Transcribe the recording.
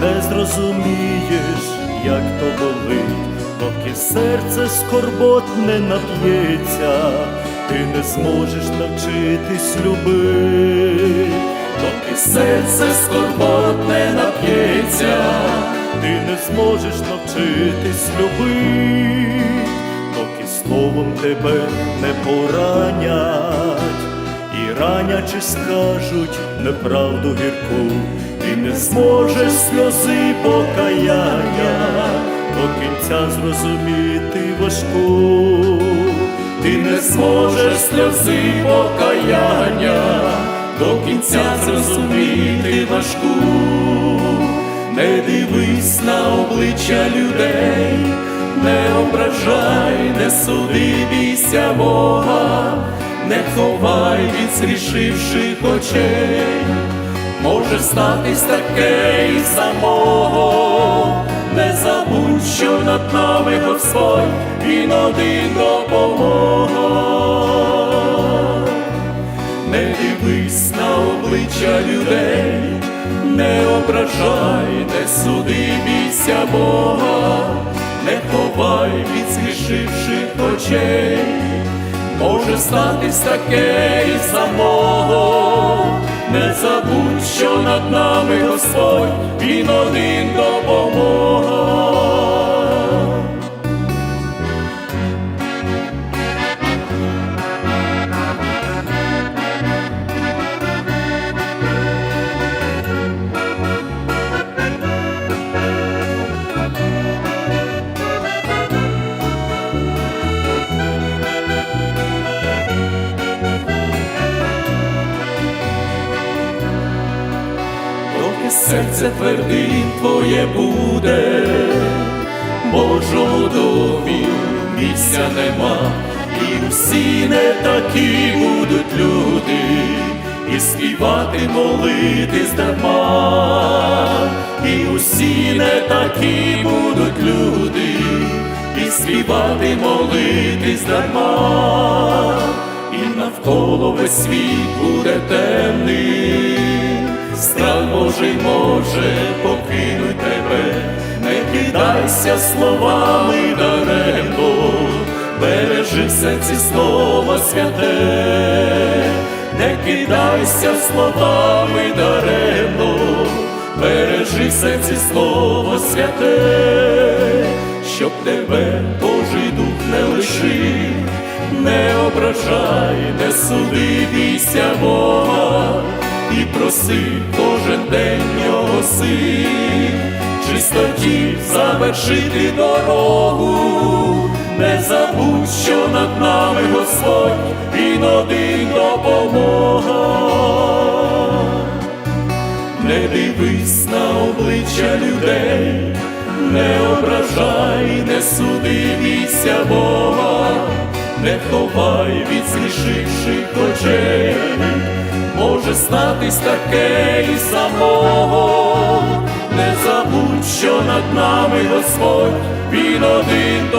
не зрозумієш, як то болить, доки серце скорботне нап'ється, ти не зможеш навчитись любити, доки серце скорботне нап'ється, ти не зможеш навчитись любити, доки словом тебе не поранять, і ранячи скажуть неправду гірку, ти не зможеш сльози покаяння, до кінця зрозуміти важку, ти не зможеш сльози покаяння, до кінця зрозуміти важку, не дивись на обличчя людей, не ображай, не суди, бійся Бога, не ховай від зрішивших очей, може статись таке і самого, не забудь, що над нами Господь, Він один допомога. Не дивись на обличчя людей, не ображай, не суди, бійся Бога, не ховай від згрішивших очей, може статись таке і самого, не забудь, що над нами Господь, Він один допомога. Серце твердим твоє буде, Божого домі місця нема, і всі не такі будуть люди, і співати, молитись дарма, і усі не такі будуть люди, і співати, молитись дарма, і навколо весь світ буде темний. Божий може покинуть тебе, не кидайся словами даремно, бережи в серці слово святе, не кидайся словами даремно, бережи в серці слово святе, щоб тебе Божий дух не лишив, не ображай, не суди, бійся Бога і проси кожен день його сил, чистоті завершити дорогу, не забудь, що над нами Господь, Він один допомога. Не дивись на обличчя людей, не ображай, не суди, бійся Бога, не ховай від зрішивших очей, статись таке і самого, не забудь, що над нами Господь, Він один.